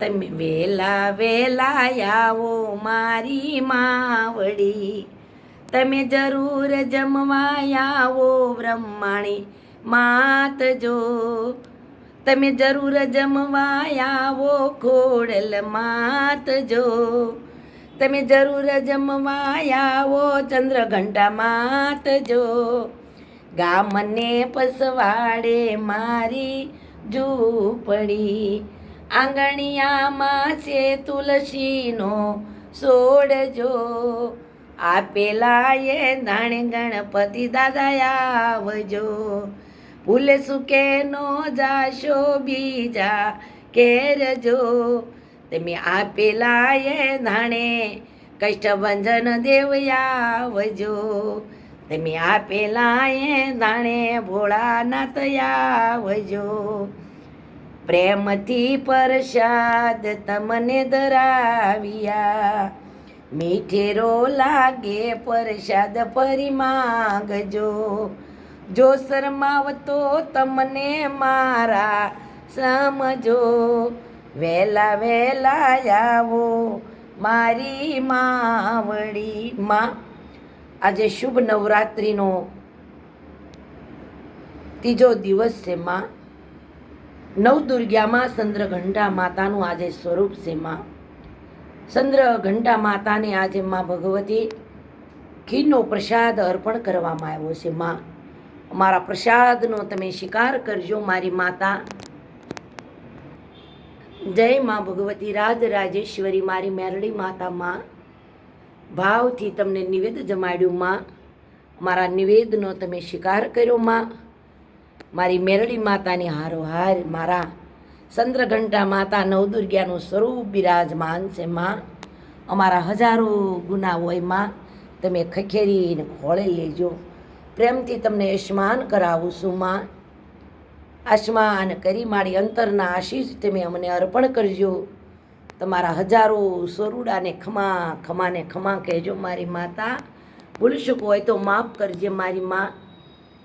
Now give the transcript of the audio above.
તમે વેલા વેલા આવો મારી માવડી. તમે જરૂર જમવા આવો બ્રહ્માણી માત જો તમે જરૂર જમવા આવો ખોડલ માત જો તમે જરૂર જમવા આવો ચંદ્રઘંટા માત જો ગામને પસવાડે મારી ઝૂંપડી. આંગણિયામાં છે તુલસીનો છોડજો આપેલા એ ધાણે ગણપતિ દાદા આવજો. ફૂલ સુકે નો જાશો બીજા કેરજો. તમે આપેલા એ ધાણે કષ્ટભંજન દેવયાવજો તમે આપેલા એ ધાણે ભોળાનાથ આવજો. પ્રેમથી પ્રસાદ તમને ધરાવ્યા. મીઠેરો લાગે, પ્રસાદ ફરી માંગજો. જો શરમાવતો તમને મારા, સમજો. વહેલા વહેલા આવો, મારી માવડી માં. આજે શુભ નવરાત્રિનો ત્રીજો દિવસ છે માં. નવદુર્ગામાં ચંદ્રઘંટા માતાનું આજે સ્વરૂપ છે માં. ચંદ્રઘંટા માતાને આજે માં ભગવતી ખીરનો પ્રસાદ અર્પણ કરવામાં આવ્યો છે માં. મારા પ્રસાદનો તમે શિકાર કરજો મારી માતા. જય માં ભગવતી રાજ રાજેશ્વરી મારી મેરડી માતા માં. ભાવથી તમને નિવેદ જમાડ્યું માં. મારા નિવેદનો તમે શિકાર કર્યો માં. મારી મેરડી માતાની હારોહાર મારા ચંદ્રઘંટા માતા નવદુર્ગ્યાનું સ્વરૂપ બિરાજમાન છે, માં. અમારા હજારો ગુના હોય, માં. તમે ખખેરીને ખોળે લેજો. પ્રેમથી તમને યશમાન કરાવું છું, માં. આસમાન કરી મારી અંતરના આશીષ તમે અમને અર્પણ કરજો. તમારા હજારો સોરુડાને ખમા, ખમાને ખમા કહેજો, મારી માતા. ભૂલી શકો હોય તો માફ કરજે, મારી માં.